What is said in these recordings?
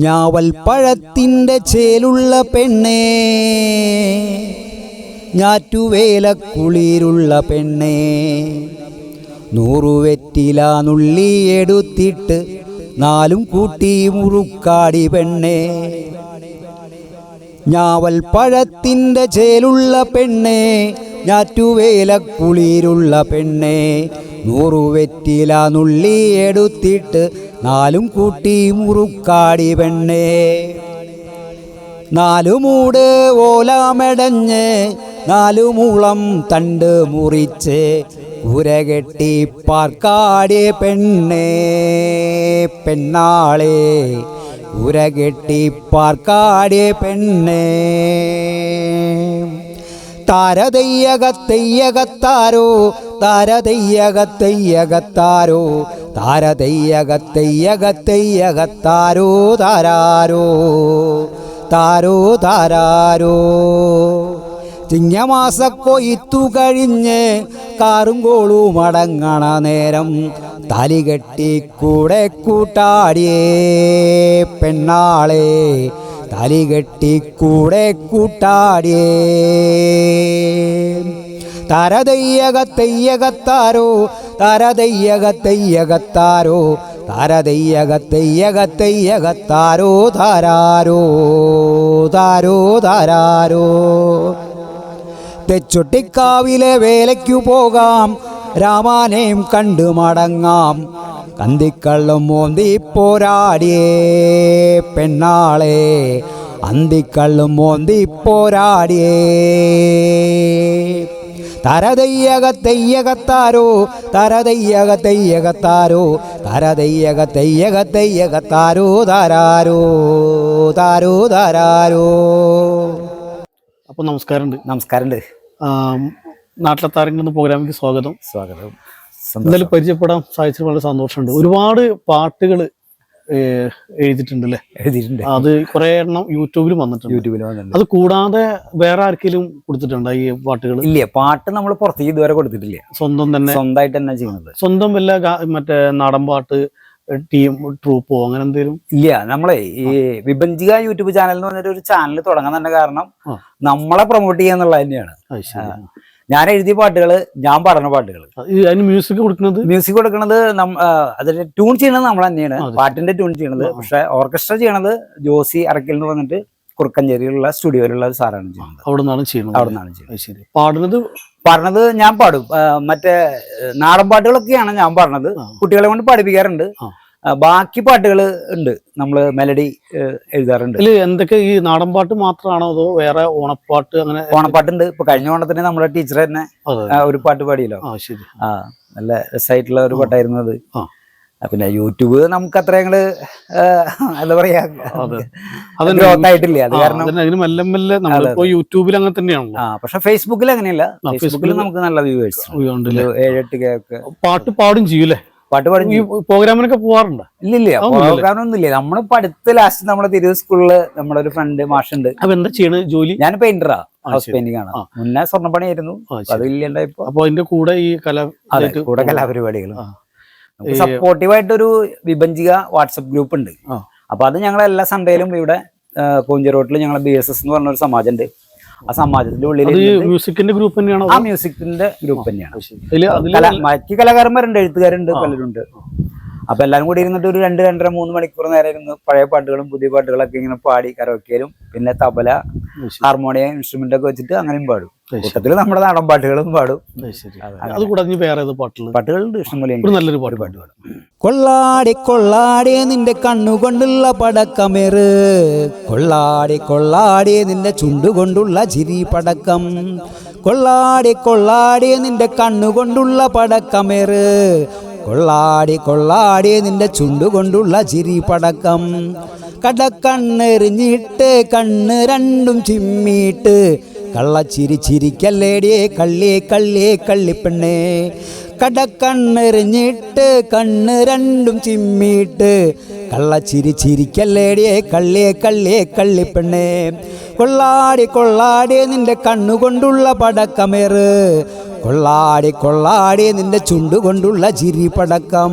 ഞാവൽ പഴത്തിന്റെ ചേലുള്ള പെണ്ണേ. ഞാറ്റുവേലക്കുളിരുള്ള പെണ്ണേ. നൂറുവെറ്റില നുള്ളി എടുത്തിട്ട് നാലും കൂട്ടി മുറുക്കാടി പെണ്ണേ. ഞാവൽ പഴത്തിന്റെ ചേലുള്ള പെണ്ണേ. ഞാറ്റുവേലക്കുളിരുള്ള പെണ്ണേ. നൂറുവെറ്റില നുള്ളി എടുത്തിട്ട് നാലും കൂട്ടി മുറുക്കാടി പെണ്ണേ. നാലു മൂട് ഓലാമെടഞ്ഞ് നാലു മൂളം തണ്ട് മുറിച്ച് ഉരകെട്ടി പാർക്കാടിയ പെണ്ണേ. പെണ്ണാളെ ഉരകെട്ടി പാർക്കാടിയ പെണ്ണേ. താരതയ്യകത്തയ്യകത്താരോ? താരതയ്യകത്തയ്യകത്താരോ? താരതയ്യകത്തയ്യകത്തയ്യകത്താരോ? താരാരോ? താരോ താരാരോ? ചിങ്ങമാസക്കൊയ്ത്തു കഴിഞ്ഞ് കാറും കോളും അടങ്ങണ നേരം തലികെട്ടി കൂടെ കൂട്ടാടിയേ പെണ്ണാളെ. തലികെട്ടി കൂടെ കൂട്ടാടിയേ. തരതയ്യകത്തയ്യകത്താരോ തരതയ്യകത്തയ്യകത്താരോ താരതയ്യകത്തയ്യകത്തയ്യകത്താരോ താരാരോ താരോ താരാരോ. തെച്ചൊട്ടിക്കാവിലെ വേലയ്ക്കു പോകാം രാമാനെയും കണ്ടു മടങ്ങാം. കന്തിക്കള്ളും മോന്തി പോരാടിയേ പെണ്ണാളെ. അന്തിക്കള്ളും മോന്തി പോരാടിയേ തരതയ്യക തെയ്യകത്താരോ തരതയ്യക തെയ്യകത്താരോ തരതയ്യക തെയ്യക തെയ്യകത്താരോ താരാരോ? താരോ താരാരോ? അപ്പോൾ നമസ്കാരമുണ്ട്. നമസ്കാരമുണ്ട്. നാട്ടിലെ താരങ്ങളുടെ പ്രോഗ്രാമിലേക്ക് സ്വാഗതം. സ്വാഗതം. എന്തായാലും പരിചയപ്പെടാൻ സാധിച്ചത് വളരെ സന്തോഷമുണ്ട്. ഒരുപാട് പാട്ടുകൾ എഴുതിയിട്ടുണ്ട് അല്ലേ എഴുതിയിട്ടുണ്ട്. അത് കുറെ എണ്ണം യൂട്യൂബിലും വന്നിട്ടുണ്ട്. യൂട്യൂബിൽ വന്നിട്ടുണ്ട്. അത് കൂടാതെ വേറെ ആർക്കെങ്കിലും കൊടുത്തിട്ടുണ്ടോ ഈ പാട്ടുകൾ ഇല്ല പാട്ട് നമ്മൾ പുറത്തേക്ക് ഇതുവരെ കൊടുത്തിട്ടില്ല. സ്വന്തം തന്നെ. സ്വന്തമായിട്ട് തന്നെ ചെയ്യുന്നത്. സ്വന്തം വല്ല മറ്റേ നാടൻ പാട്ട് ടീം ട്രൂപ്പോ അങ്ങനെ എന്തെങ്കിലും ഇല്ല നമ്മളെ ഈ വിഭജിക യൂട്യൂബ് ചാനൽ എന്ന് പറഞ്ഞിട്ട് ഒരു ചാനൽ തുടങ്ങാൻ തന്നെ കാരണം നമ്മളെ പ്രൊമോട്ട് ചെയ്യാന്നുള്ളത് തന്നെയാണ്. ഞാൻ എഴുതിയ പാട്ടുകൾ ഞാൻ പാടുന്ന പാട്ടുകൾ അതിന് മ്യൂസിക് കൊടുക്കുന്നത്? മ്യൂസിക് കൊടുക്കുന്നത് അതിന്റെ ട്യൂൺ ചെയ്യണത് നമ്മൾ തന്നെയാണ്. പാട്ടിന്റെ ട്യൂൺ ചെയ്യണത്. പക്ഷെ ഓർക്കസ്ട്ര ചെയ്യണത് ജോസി അറക്കൽ എന്ന് പറഞ്ഞിട്ട് കുറുക്കഞ്ചേരിയിലുള്ള സ്റ്റുഡിയോയിലുള്ള ഒരു സാറാണ് ചെയ്യുന്നത്. അവിടെ നിന്നാണ് ചെയ്യുന്നത്. അവിടെ നിന്നാണ് ചെയ്യുന്നത് ശരി. പാടുന്നത്? പാടുന്നത് ഞാൻ പാടും. മറ്റേ നാടൻ പാട്ടുകളൊക്കെയാണ് ഞാൻ പാടുന്നത്. കുട്ടികളെ കൊണ്ട് പഠിപ്പിക്കാറുണ്ട്. ബാക്കി പാട്ടുകൾ ഉണ്ട്. നമ്മൾ മെലഡി എഴുതാറുണ്ട്. ഇതിൽ എന്തൊക്കെ ഈ നാടൻ പാട്ട് മാത്രമാണോ അതോ വേറെ ഓണപ്പാട്ട് അങ്ങനെ ഓണപ്പാട്ടുണ്ട്. ഇപ്പൊ കഴിഞ്ഞ ഓണത്തിന് നമ്മുടെ ടീച്ചർ തന്നെ ഒരു പാട്ട് പാടിയല്ലോ. ശരി. ആ നല്ല രസമായിട്ടുള്ള ഒരു പാട്ടായിരുന്നു അത്. പിന്നെ യൂട്യൂബ് നമുക്ക് അത്ര ഞങ്ങൾ എന്താ പറയാ അതൊരു അതന്നെ. ഗ്രോത്ത് അത് കാരണം മെല്ലെ മെല്ലെ നമ്മളിപ്പോ യൂട്യൂബിൽ അങ്ങനെ തന്നെയാണ് ആ പക്ഷെ ഫേസ്ബുക്കിൽ അങ്ങനെയല്ല. ഫേസ്ബുക്കിൽ നമുക്ക് നല്ല വ്യൂവേഴ്സ്? ഏഴെട്ട് കെ ഒക്കെ. പാട്ട് പാടും ചെയ്യൂലേ പാട്ട് പാടി പ്രോഗ്രാമിനൊക്കെ പോവാറുണ്ടോ? ഇല്ലില്ല? പ്രോഗ്രാമൊന്നുമില്ല. നമ്മളിപ്പോ അടുത്ത ലാസ്റ്റ് നമ്മുടെ തിരുവ് സ്കൂളിൽ നമ്മുടെ ഒരു ഫ്രണ്ട് മാഷുണ്ട്. അപ്പൊ എന്താ ചെയ്യണ ജോലി? ഞാൻ പെയിന്ററാ ഹൗസ്. പെയിന്റിംഗ് ആണ്. മുന്നേ സ്വർണപ്പണിയായിരുന്നു. അത് ശരി. അപ്പൊ അതിന്റെ കൂടെ ഈ കല കൂടെ. കലാപരിപാടികളും. സപ്പോർട്ടീവായിട്ടൊരു വിഭജിക വാട്സപ്പ് ഗ്രൂപ്പ് ഉണ്ട്. അപ്പൊ അത് ഞങ്ങൾ എല്ലാ സൺഡേയിലും ഇവിടെ കോഞ്ചി റോട്ടിൽ ഞങ്ങൾ ബി എസ് എസ് എന്ന് പറഞ്ഞ ഒരു സമാജം ഉണ്ട്. ആ സമാജത്തിന്റെ ഉള്ളിൽ മ്യൂസിക്കിന്റെ ഗ്രൂപ്പ് തന്നെയാണ്? ആ മ്യൂസിക്കിന്റെ ഗ്രൂപ്പ് തന്നെയാണ്. മറ്റ് കലാകാരന്മാരുണ്ട് എഴുത്തുകാരുണ്ട് പലരുണ്ട്. അപ്പൊ എല്ലാരും കൂടി ഇരുന്നിട്ട് ഒരു രണ്ട് രണ്ടര മൂന്ന് മണിക്കൂർ നേരം ഇരുന്ന് പഴയ പാട്ടുകളും പുതിയ പാട്ടുകളൊക്കെ ഇങ്ങനെ പാടി കരോക്കിയാലും പിന്നെ തബല. ഹാർമോണിയം ഇൻസ്ട്രുമെന്റ് ഒക്കെ വെച്ചിട്ട് അങ്ങനെയും പാടും. കൂട്ടത്തിൽ കൂട്ടത്തിൽ നമ്മുടെ നാടൻ പാട്ടുകളും പാടും. അത് കൂടാതെ വേറെ പാട്ടുകളുണ്ട് ഇഷ്ടംപോലെ നല്ലൊരു പാട്ട് പാട്ട് പാടും. കൊള്ളാടി കൊള്ളാടി നിന്റെ കണ്ണുകൊണ്ടുള്ള പടക്കമേറ്. കൊള്ളാടി കൊള്ളാടി നിന്റെ ചുണ്ടുകൊണ്ടുള്ള ചിരി പടക്കം. കൊള്ളാടി കൊള്ളാടി നിന്റെ കണ്ണുകൊണ്ടുള്ള പടക്കമേറ്. കൊള്ളാടി കൊള്ളാടി നിന്റെ ചുണ്ടുകൊണ്ടുള്ള ചിരി പടക്കം. കടക്കണ്ണെറിഞ്ഞിട്ട് കണ്ണ് രണ്ടും ചിമ്മിയിട്ട് കള്ളച്ചിരി ചിരിക്കല്ലേടിയേ കള്ളിയെ കള്ളിയെ കള്ളിപ്പെണ്ണേ. കടക്കണ്ണെറിഞ്ഞിട്ട് കണ്ണ് രണ്ടും ചിമ്മിയിട്ട് കള്ളച്ചിരി ചിരിക്കല്ലേടിയേ കള്ളിയെ കള്ളിയെ കള്ളിപ്പെണ്ണേ. കൊള്ളാടി കൊള്ളാടി നിന്റെ കണ്ണുകൊണ്ടുള്ള പടക്കമേറ്. കൊള്ളാടി കൊള്ളാടി നിന്റെ ചുണ്ടുകൊണ്ടുള്ള ചിരി പടക്കം.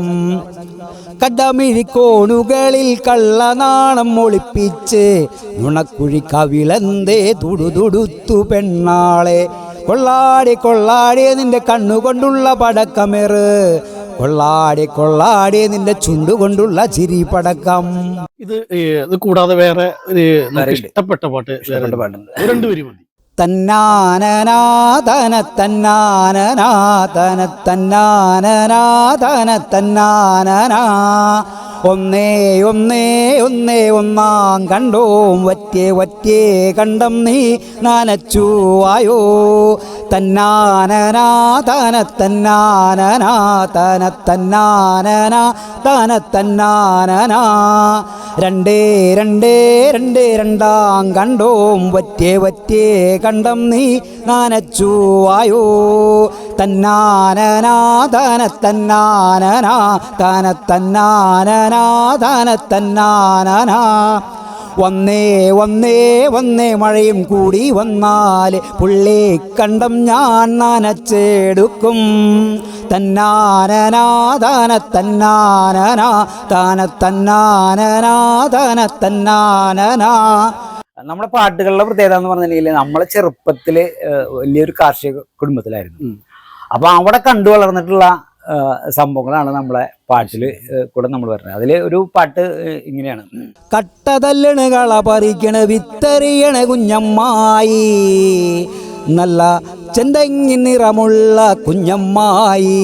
കടമിഴിക്കോണുകളിൽ കള്ളനാണം ഒളിപ്പിച്ച് നുണക്കുഴി കവിളന്തേ തുടുതുടുത്തു പെണ്ണാളെ. കൊള്ളാടി കൊള്ളാടി നിന്റെ കണ്ണുകൊണ്ടുള്ള പടക്കമേറ്. കൊള്ളാടി കൊള്ളാടി നിന്റെ ചുണ്ടുകൊണ്ടുള്ള ചിരി പടക്കം. ഇത് ഇത് കൂടാതെ വേറെ ഇഷ്ടപ്പെട്ട പാട്ട് വേറെ തന്നാനനാതന തന്നാനനാതന രണ്ട് വരി മതി. തന്നാനനാ തന തന്നാനനാ തന തന്നാനനാ തന തന്നാനനാ ഒന്നേ ഒന്നേ ഒന്നേ ഒന്നാം കണ്ടോം. വറ്റേ വറ്റേ കണ്ടം നീ നനച്ചു ആയോ തന്നാനനാ തന തന്നാനനാ തന തന്നാനനാ തന തന്നാനനാ. രണ്ടേ രണ്ടേ രണ്ടേ രണ്ടാം കണ്ടോം. വറ്റേ വറ്റേ കണ്ടം നീ നനച്ചു ആയോ തന്നാനനാ തന തന്നാനനാ വന്നേ വന്നേ വന്നേ മഴയും കൂടി വന്നാൽ പുള്ളി കണ്ടം ഞാൻ നനച്ചെടുക്കും. തന്നാനനാ താന തന്നാനനാ താന തന്നാനനാ താന തന്നാനനാ നമ്മുടെ പാട്ടുകളുടെ പ്രത്യേകത എന്ന് പറഞ്ഞിട്ടുണ്ടെങ്കിൽ നമ്മളെ ചെറുപ്പത്തിൽ വലിയൊരു കാർഷിക കുടുംബത്തിലായിരുന്നു. ഉം. അപ്പൊ അവിടെ കണ്ടു വളർന്നിട്ടുള്ള സംഭവങ്ങളാണ് നമ്മളെ പാട്ടിൽ കൂടെ നമ്മൾ പറഞ്ഞത് അതിൽ ഒരു പാട്ട് ഇങ്ങനെയാണ്. കട്ടതല്ലണ് കള പറിക്കണ വിത്തറിയണ കുഞ്ഞമ്മായി. നല്ല ചെന്തങ്ങി നിറമുള്ള കുഞ്ഞമ്മായി.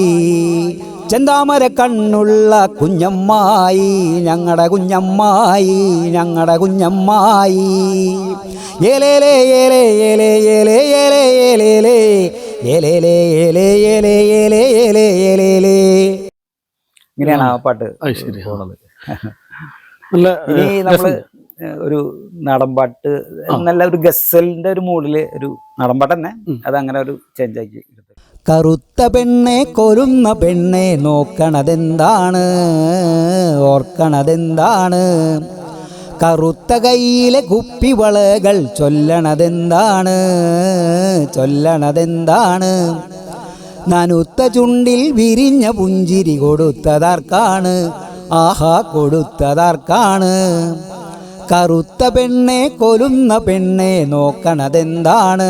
ചെന്താമര കണ്ണുള്ള കുഞ്ഞമ്മായി. ഞങ്ങളുടെ കുഞ്ഞമ്മായി ഞങ്ങളുടെ കുഞ്ഞമ്മായി. ഏലേലേ ഏലേ ഏലേ ഏലേ ഏലേ ഏലേലേ ഏലേലേ ഏലേ ഏലേ. ഏലേ ഏലേ ഏലേലേ ഇങ്ങനെയാണ് ആ പാട്ട്. പോണത്. ഇനി നമ്മൾ ഒരു നാടൻ പാട്ട് ആ. നല്ല ഒരു ഗസലിന്റെ ഒരു മൂഡിൽ ഒരു നാടൻ പാട്ട് തന്നെ അത് അങ്ങനെ ഒരു ചേഞ്ച് ആക്കി കറുത്ത പെണ്ണെ കൊരുന്ന പെണ്ണെ നോക്കണതെന്താണ്? ഓർക്കണതെന്താണ്? കറുത്ത കയ്യിലെ കുപ്പിവളകൾ ചൊല്ലണതെന്താണ്? ചൊല്ലണതെന്താണ്? നനുത്ത ചുണ്ടിൽ വിരിഞ്ഞ പുഞ്ചിരി കൊടുത്തതാർക്കാണ്? ആഹാ കൊടുത്തതാർക്കാണ്? കറുത്ത പെണ്ണെ കൊലുന്ന പെണ്ണെ നോക്കണതെന്താണ്?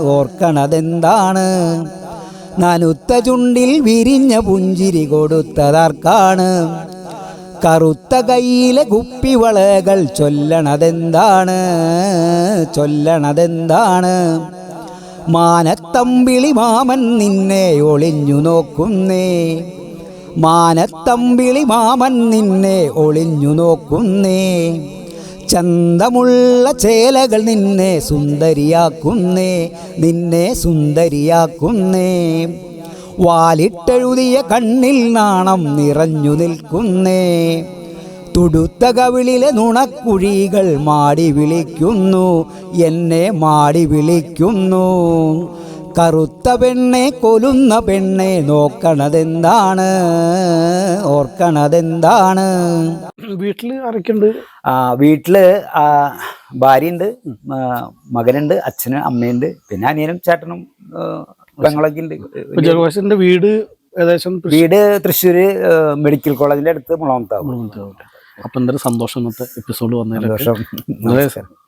ഓർക്കണതെന്താണ്? നനുത്ത ചുണ്ടിൽ വിരിഞ്ഞ പുഞ്ചിരി കൊടുത്തതാർക്കാണ്? കറുത്ത കയ്യിലെ കുപ്പിവളകൾ ചൊല്ലണതെന്താണ്? ചൊല്ലണതെന്താണ്? മാനത്തമ്പിളി മാമൻ നിന്നെ ഒളിഞ്ഞു നോക്കുന്നേ. മാനത്തമ്പിളി മാമൻ നിന്നെ ഒളിഞ്ഞു നോക്കുന്നേ. ചന്തമുള്ള ചേലകൾ നിന്നെ സുന്ദരിയാക്കുന്നേ. നിന്നെ സുന്ദരിയാക്കുന്നേ. വാലിട്ടെഴുതിയ കണ്ണിൽ നാണം നിറഞ്ഞു നിൽക്കുന്നേ. തുടുത്ത കവിളിലെ നുണക്കുഴികൾ മാടി വിളിക്കുന്നു എന്നെ മാടി വിളിക്കുന്നു. കറുത്ത പെണ്ണെ കൊലുന്ന പെണ്ണെ നോക്കണതെന്താണ്? ഓർക്കണതെന്താണ്? വീട്ടിൽ ആരൊക്കെയുണ്ട്? ആ വീട്ടിൽ ആ, ഭാര്യയുണ്ട് മകനുണ്ട് അച്ഛന് അമ്മയുണ്ട് പിന്നെ അനിയനും ചേട്ടനും പെങ്ങളൊക്കെ ജഗവാസിന്റെ വീട് ഏകദേശം വീട് തൃശ്ശൂര് മെഡിക്കൽ കോളേജിന്റെ അടുത്ത് മുളമത്താവ് അപ്പൊ എന്തൊരു സന്തോഷം ഇന്നത്തെ എപ്പിസോഡ്. നമസ്കാരം.